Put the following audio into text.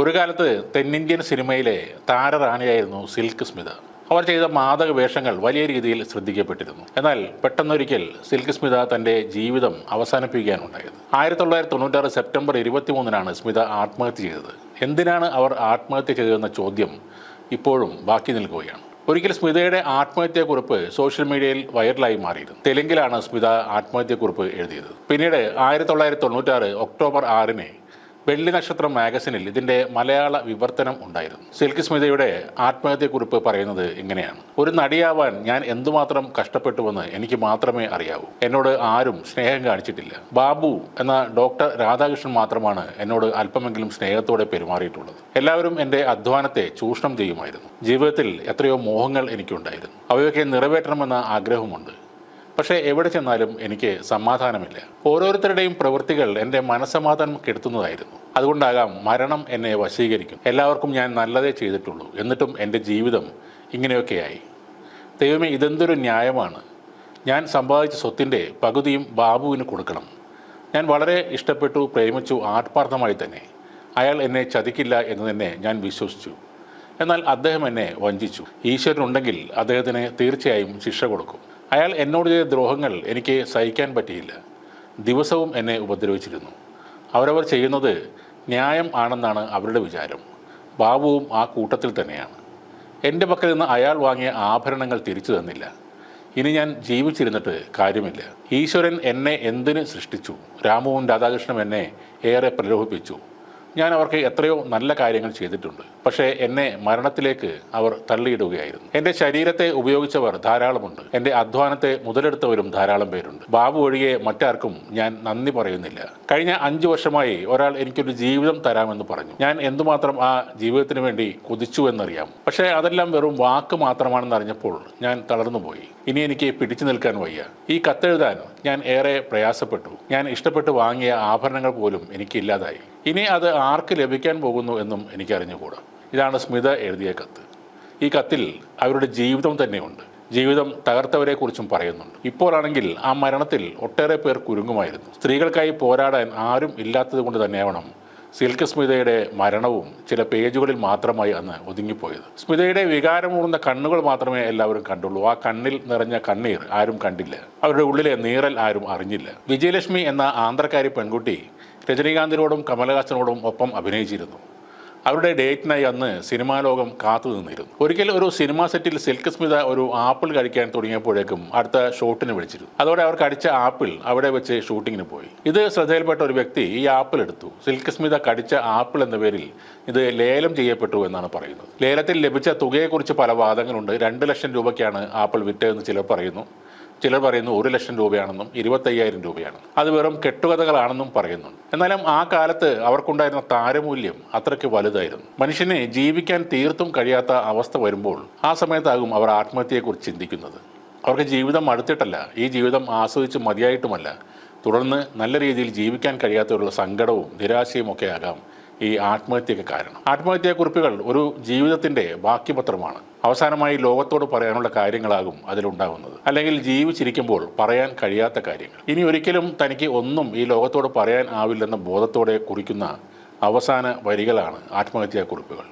ഒരു കാലത്ത് തെന്നിന്ത്യൻ സിനിമയിലെ താരറാണിയായിരുന്നു സിൽക്ക് സ്മിത. അവർ ചെയ്ത മാതക വേഷങ്ങൾ വലിയ രീതിയിൽ ശ്രദ്ധിക്കപ്പെട്ടിരുന്നു. എന്നാൽ പെട്ടെന്നൊരിക്കൽ സിൽക്ക് സ്മിത തന്റെ ജീവിതം അവസാനിപ്പിക്കാനുണ്ടായത്. ആയിരത്തി തൊള്ളായിരത്തി തൊണ്ണൂറ്റാറ് സെപ്റ്റംബർ ഇരുപത്തിമൂന്നിനാണ് സ്മിത ആത്മഹത്യ ചെയ്തത്. എന്തിനാണ് അവർ ആത്മഹത്യ ചെയ്തതെന്ന ചോദ്യം ഇപ്പോഴും ബാക്കി നിൽക്കുകയാണ്. ഒരിക്കൽ സ്മിതയുടെ ആത്മഹത്യക്കുറിപ്പ് സോഷ്യൽ മീഡിയയിൽ വൈറലായി മാറിയിരുന്നു. തെലുങ്കിലാണ് സ്മിത ആത്മഹത്യക്കുറിപ്പ് എഴുതിയത്. പിന്നീട് ആയിരത്തി തൊള്ളായിരത്തി തൊണ്ണൂറ്റാറ് ഒക്ടോബർ ആറിന് വെള്ളി നക്ഷത്രം മാഗസിനിൽ ഇതിന്റെ മലയാള വിവർത്തനം ഉണ്ടായിരുന്നു. സിൽക്ക് സ്മിതയുടെ ആത്മഹത്യക്കുറിപ്പ് പറയുന്നത് ഇങ്ങനെയാണ്. ഒരു നടിയാവാൻ ഞാൻ എന്തുമാത്രം കഷ്ടപ്പെട്ടുവെന്ന് എനിക്ക് മാത്രമേ അറിയാവൂ. എന്നോട് ആരും സ്നേഹം കാണിച്ചിട്ടില്ല. ബാബു എന്ന ഡോക്ടർ രാധാകൃഷ്ണൻ മാത്രമാണ് എന്നോട് അല്പമെങ്കിലും സ്നേഹത്തോടെ പെരുമാറിയിട്ടുള്ളത്. എല്ലാവരും എന്റെ അധ്വാനത്തെ ചൂഷണം ചെയ്യുമായിരുന്നു. ജീവിതത്തിൽ എത്രയോ മോഹങ്ങൾ എനിക്കുണ്ടായിരുന്നു. അവയൊക്കെ നിറവേറ്റണമെന്ന ആഗ്രഹമുണ്ട്. പക്ഷേ എവിടെ ചെന്നാലും എനിക്ക് സമാധാനമില്ല. ഓരോരുത്തരുടെയും പ്രവൃത്തികൾ എന്റെ മനസ്സമാധാനം കെടുത്തുന്നതായിരുന്നു. അതുകൊണ്ടാകാം മരണം എന്നെ വശീകരിക്കും. എല്ലാവർക്കും ഞാൻ നല്ലതേ ചെയ്തിട്ടുള്ളൂ. എന്നിട്ടും എന്റെ ജീവിതം ഇങ്ങനെയൊക്കെയായി. ദൈവമേ ഇതെന്തൊരു ന്യായമാണ്. ഞാൻ സമ്പാദിച്ച സ്വത്തിന്റെ പകുതിയും ബാബുവിന് കൊടുക്കണം. ഞാൻ വളരെ ഇഷ്ടപ്പെട്ടു പ്രേമിച്ചു ആത്മാർത്ഥമായി തന്നെ. അയാൾ എന്നെ ചതിക്കില്ല എന്ന് തന്നെ ഞാൻ വിശ്വസിച്ചു. എന്നാൽ അദ്ദേഹം എന്നെ വഞ്ചിച്ചു. ഈശ്വരനുണ്ടെങ്കിൽ അദ്ദേഹത്തിന് തീർച്ചയായും ശിക്ഷ കൊടുക്കും. അയാൾ എന്നോട് ചെയ്ത ദ്രോഹങ്ങൾ എനിക്ക് സഹിക്കാൻ പറ്റിയില്ല. ദിവസവും എന്നെ ഉപദ്രവിച്ചിരുന്നു. അവരവർ ചെയ്യുന്നത് ന്യായം ആണെന്നാണ് അവരുടെ വിചാരം. ബാബുവും ആ കൂട്ടത്തിൽ തന്നെയാണ്. എന്റെ പക്കൽ നിന്ന് അയാൾ വാങ്ങിയ ആഭരണങ്ങൾ തിരിച്ചു തന്നില്ല. ഇനി ഞാൻ ജീവിച്ചിരുന്നിട്ട് കാര്യമില്ല. ഈശ്വരൻ എന്നെ എന്തിന് സൃഷ്ടിച്ചു? രാമുവും രാധാകൃഷ്ണനും എന്നെ ഏറെ പ്രലോഭിപ്പിച്ചു. ഞാൻ അവർക്ക് എത്രയോ നല്ല കാര്യങ്ങൾ ചെയ്തിട്ടുണ്ട്. പക്ഷേ എന്നെ മരണത്തിലേക്ക് അവർ തള്ളിയിടുകയായിരുന്നു. എന്റെ ശരീരത്തെ ഉപയോഗിച്ചവർ ധാരാളമുണ്ട്. എന്റെ അധ്വാനത്തെ മുതലെടുത്തവരും ധാരാളം പേരുണ്ട്. ബാബു ഒഴികെ മറ്റാർക്കും ഞാൻ നന്ദി പറയുന്നില്ല. കഴിഞ്ഞ അഞ്ചു വർഷമായി ഒരാൾ എനിക്കൊരു ജീവിതം തരാമെന്ന് പറഞ്ഞു. ഞാൻ എന്തുമാത്രം ആ ജീവിതത്തിന് വേണ്ടി കുതിച്ചു എന്നറിയാം. പക്ഷേ അതെല്ലാം വെറും വാക്ക് മാത്രമാണെന്ന് അറിഞ്ഞപ്പോൾ ഞാൻ തളർന്നുപോയി. ഇനി എനിക്ക് പിടിച്ചു നിൽക്കാൻ വയ്യ. ഈ കത്തെഴുതാൻ ഞാൻ ഏറെ പ്രയാസപ്പെട്ടു. ഞാൻ ഇഷ്ടപ്പെട്ട് വാങ്ങിയ ആഭരണങ്ങൾ പോലും എനിക്കില്ലാതായി ഇനി അത് ആർക്ക് ലഭിക്കാൻ പോകുന്നു എന്നും എനിക്കറിഞ്ഞുകൂടാ. ഇതാണ് സ്മിത എഴുതിയ കത്ത്. ഈ കത്തിൽ അവരുടെ ജീവിതം തന്നെയുണ്ട്. ജീവിതം തകർത്തവരെക്കുറിച്ചും പറയുന്നുണ്ട്. ഇപ്പോഴാണെങ്കിൽ ആ മരണത്തിൽ ഒട്ടേറെ പേർ കുരുങ്ങുമായിരുന്നു. സ്ത്രീകൾക്കായി പോരാടാൻ ആരും ഇല്ലാത്തത് കൊണ്ട് തന്നെയാവണം സിൽക്ക് സ്മിതയുടെ മരണവും ചില പേജുകളിൽ മാത്രമായി അന്ന് ഒതുങ്ങിപ്പോയത്. സ്മിതയുടെ വികാരമൂർന്ന കണ്ണുകൾ മാത്രമേ എല്ലാവരും കണ്ടുള്ളൂ. ആ കണ്ണിൽ നിറഞ്ഞ കണ്ണീർ ആരും കണ്ടില്ല. അവരുടെ ഉള്ളിലെ നീറൽ ആരും അറിഞ്ഞില്ല. വിജയലക്ഷ്മി എന്ന ആന്ധ്രക്കാരി പെൺകുട്ടി രജനീകാന്തിനോടും കമലഹാസനോടും ഒപ്പം അഭിനയിച്ചിരുന്നു. അവരുടെ ഡേറ്റിനായി അന്ന് സിനിമാ ലോകം കാത്തു നിന്നിരുന്നു. ഒരിക്കൽ ഒരു സിനിമാ സെറ്റിൽ സിൽക്ക് സ്മിത ഒരു ആപ്പിൾ കഴിക്കാൻ തുടങ്ങിയപ്പോഴേക്കും അടുത്ത ഷോട്ടിന് വിളിച്ചിരുന്നു. അതോടെ അവർ കടിച്ച ആപ്പിൾ അവിടെ വെച്ച് ഷൂട്ടിങ്ങിന് പോയി. ഇത് ശ്രദ്ധയിൽപ്പെട്ട ഒരു വ്യക്തി ഈ ആപ്പിൾ എടുത്തു. സിൽക്ക് സ്മിത കടിച്ച ആപ്പിൾ എന്ന പേരിൽ ഇത് ലേലം ചെയ്യപ്പെട്ടു എന്നാണ് പറയുന്നത്. ലേലത്തിൽ ലഭിച്ച തുകയെക്കുറിച്ച് പല വാദങ്ങളുണ്ട്. രണ്ട് ലക്ഷം രൂപയ്ക്കാണ് ആപ്പിൾ വിറ്റതെന്ന് ചിലർ പറയുന്നു. ചിലർ പറയുന്നു ഒരു ലക്ഷം രൂപയാണെന്നും ഇരുപത്തയ്യായിരം രൂപയാണ്. അത് വെറും കെട്ടുകഥകളാണെന്നും പറയുന്നുണ്ട്. എന്നാലും ആ കാലത്ത് അവർക്കുണ്ടായിരുന്ന താരമൂല്യം അത്രയ്ക്ക് വലുതായിരുന്നു. മനുഷ്യനെ ജീവിക്കാൻ തീർത്തും കഴിയാത്ത അവസ്ഥ വരുമ്പോൾ ആ സമയത്താകും അവർ ആത്മഹത്യയെക്കുറിച്ച് ചിന്തിക്കുന്നത്. അവർക്ക് ജീവിതം അടുത്തിട്ടല്ല ഈ ജീവിതം ആസ്വദിച്ച് മതിയായിട്ടുമല്ല. തുടർന്ന് നല്ല രീതിയിൽ ജീവിക്കാൻ കഴിയാത്തവരുള്ള സങ്കടവും നിരാശയും ഒക്കെ ആകാം. ഈ ആത്മഹത്യക്ക് കാരണം. ആത്മഹത്യാക്കുറിപ്പുകൾ ഒരു ജീവിതത്തിന്റെ ബാക്കിപത്രമാണ് അവസാനമായി ലോകത്തോട് പറയാനുള്ള കാര്യങ്ങളാകും അതിലുണ്ടാകുന്നത്. അല്ലെങ്കിൽ ജീവിച്ചിരിക്കുമ്പോൾ പറയാൻ കഴിയാത്ത കാര്യങ്ങൾ. ഇനി ഒരിക്കലും തനിക്ക് ഒന്നും ഈ ലോകത്തോട് പറയാൻ ആവില്ലെന്ന ബോധത്തോടെ കുറിക്കുന്ന അവസാന വരികളാണ് ആത്മഹത്യാക്കുറിപ്പുകൾ